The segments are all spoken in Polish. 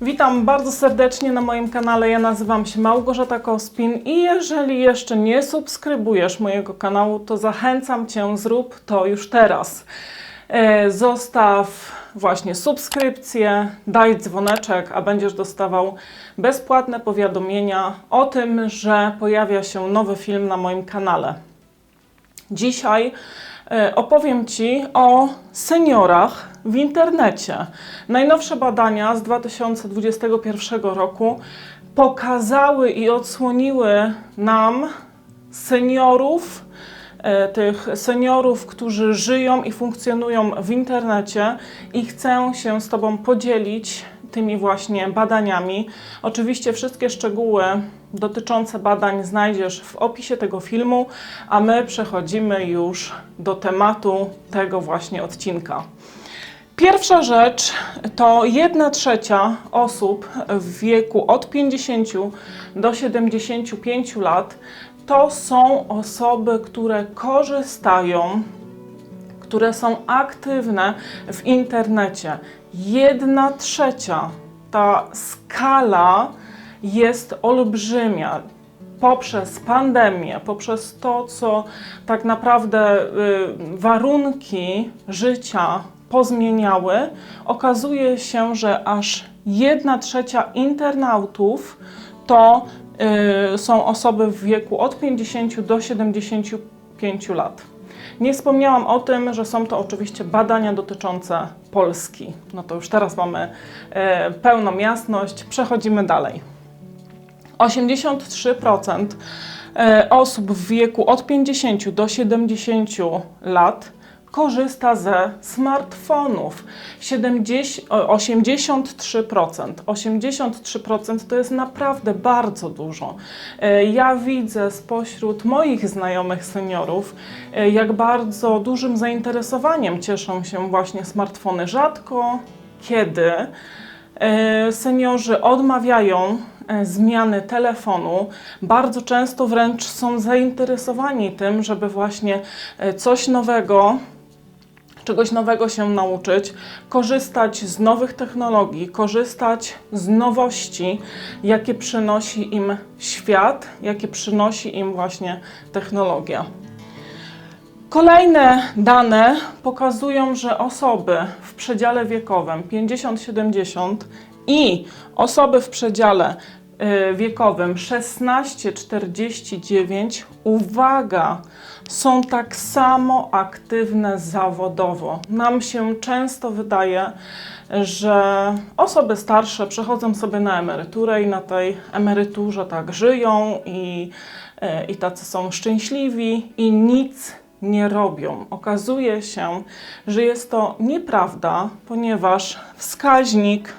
Witam bardzo serdecznie na moim kanale. Ja nazywam się Małgorzata Kospin i jeżeli jeszcze nie subskrybujesz mojego kanału, to zachęcam Cię, zrób to już teraz. E, Zostaw właśnie subskrypcję, daj dzwoneczek, a będziesz dostawał bezpłatne powiadomienia o tym, że pojawia się nowy film na moim kanale. Dzisiaj e, opowiem Ci o seniorach w internecie. Najnowsze badania z 2021 roku pokazały i odsłoniły nam seniorów, e, tych seniorów, którzy żyją i funkcjonują w internecie i chcę się z Tobą podzielić tymi właśnie badaniami. Oczywiście wszystkie szczegóły dotyczące badań znajdziesz w opisie tego filmu, a my przechodzimy już do tematu tego właśnie odcinka. Pierwsza rzecz to 1 trzecia osób w wieku od 50 do 75 lat to są osoby, które korzystają, które są aktywne w internecie. 1 trzecia ta skala jest olbrzymia poprzez pandemię, poprzez to, co tak naprawdę y, warunki życia pozmieniały, okazuje się, że aż 1 trzecia internautów to y, są osoby w wieku od 50 do 75 lat. Nie wspomniałam o tym, że są to oczywiście badania dotyczące Polski. No to już teraz mamy e, pełną jasność. Przechodzimy dalej. 83% e, osób w wieku od 50 do 70 lat korzysta ze smartfonów. 70, o, 83%. 83% to jest naprawdę bardzo dużo. E, Ja widzę spośród moich znajomych seniorów, e, jak bardzo dużym zainteresowaniem cieszą się właśnie smartfony. Rzadko kiedy e, seniorzy odmawiają zmiany telefonu. Bardzo często wręcz są zainteresowani tym, żeby właśnie coś nowego czegoś nowego się nauczyć, korzystać z nowych technologii, korzystać z nowości, jakie przynosi im świat, jakie przynosi im właśnie technologia. Kolejne dane pokazują, że osoby w przedziale wiekowym 50-70 i osoby w przedziale wiekowym 16-49, uwaga, są tak samo aktywne zawodowo. Nam się często wydaje, że osoby starsze przechodzą sobie na emeryturę i na tej emeryturze tak żyją i, y, i tacy są szczęśliwi i nic nie robią. Okazuje się, że jest to nieprawda, ponieważ wskaźnik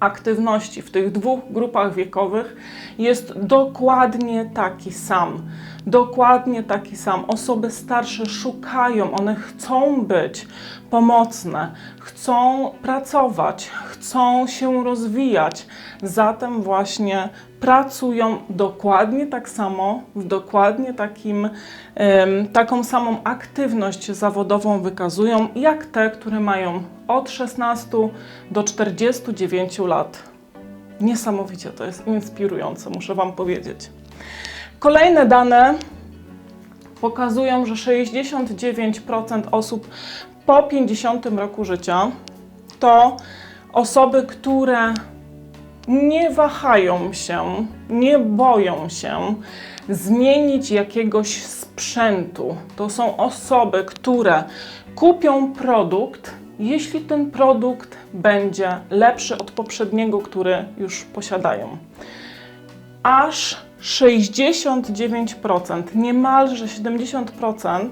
aktywności w tych dwóch grupach wiekowych jest dokładnie taki sam. Dokładnie taki sam. Osoby starsze szukają, one chcą być pomocne, chcą pracować, chcą się rozwijać. Zatem właśnie pracują dokładnie tak samo, w dokładnie takim, taką samą aktywność zawodową wykazują, jak te, które mają od 16 do 49 lat. Niesamowicie, to jest inspirujące, muszę Wam powiedzieć. Kolejne dane pokazują, że 69% osób po 50 roku życia to osoby, które nie wahają się, nie boją się zmienić jakiegoś sprzętu. To są osoby, które kupią produkt, jeśli ten produkt będzie lepszy od poprzedniego, który już posiadają. Aż 69%, niemalże 70%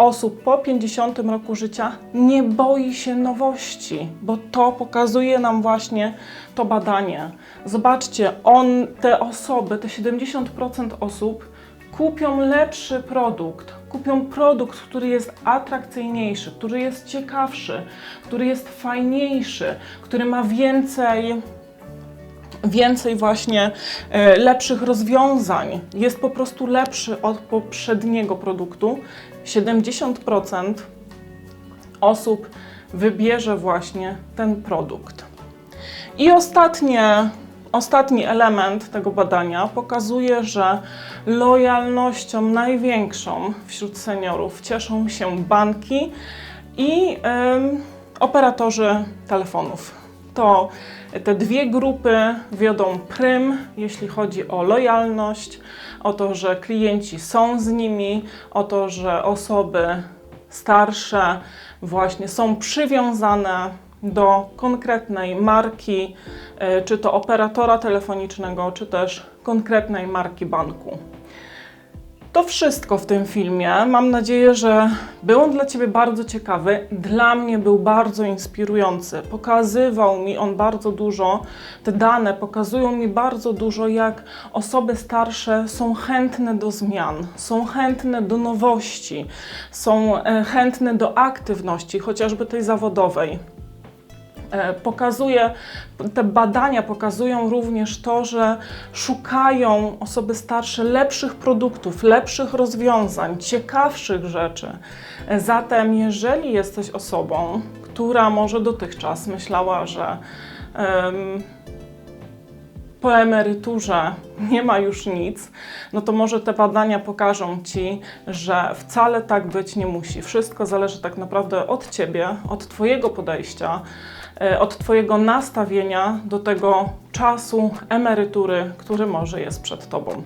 osób po 50 roku życia nie boi się nowości, bo to pokazuje nam właśnie to badanie. Zobaczcie, on, te osoby, te 70% osób kupią lepszy produkt, kupią produkt, który jest atrakcyjniejszy, który jest ciekawszy, który jest fajniejszy, który ma więcej więcej właśnie e, lepszych rozwiązań. Jest po prostu lepszy od poprzedniego produktu. 70% osób wybierze właśnie ten produkt. I ostatnie, ostatni element tego badania pokazuje, że lojalnością największą wśród seniorów cieszą się banki i em, operatorzy telefonów. To te dwie grupy wiodą prym, jeśli chodzi o lojalność, o to, że klienci są z nimi, o to, że osoby starsze właśnie są przywiązane do konkretnej marki, e, czy to operatora telefonicznego, czy też konkretnej marki banku. To wszystko w tym filmie. Mam nadzieję, że był on dla Ciebie bardzo ciekawy. Dla mnie był bardzo inspirujący. Pokazywał mi on bardzo dużo, te dane pokazują mi bardzo dużo, jak osoby starsze są chętne do zmian, są chętne do nowości, są e, chętne do aktywności, chociażby tej zawodowej. E, Pokazuje, te badania pokazują również to, że szukają osoby starsze lepszych produktów, lepszych rozwiązań, ciekawszych rzeczy. E, Zatem, jeżeli jesteś osobą, która może dotychczas myślała, że em, po emeryturze nie ma już nic, no to może te badania pokażą Ci, że wcale tak być nie musi. Wszystko zależy tak naprawdę od Ciebie, od Twojego podejścia, e, od Twojego nastawienia do tego czasu emerytury, który może jest przed Tobą.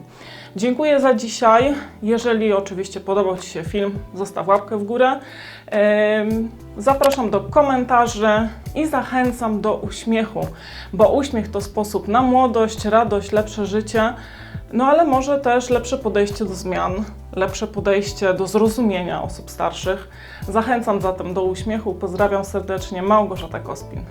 Dziękuję za dzisiaj. Jeżeli oczywiście podobał Ci się film, zostaw łapkę w górę. Zapraszam do komentarzy i zachęcam do uśmiechu, bo uśmiech to sposób na młodość, radość, lepsze życie, no ale może też lepsze podejście do zmian, lepsze podejście do zrozumienia osób starszych. Zachęcam zatem do uśmiechu. Pozdrawiam serdecznie, Małgorzata Kospin.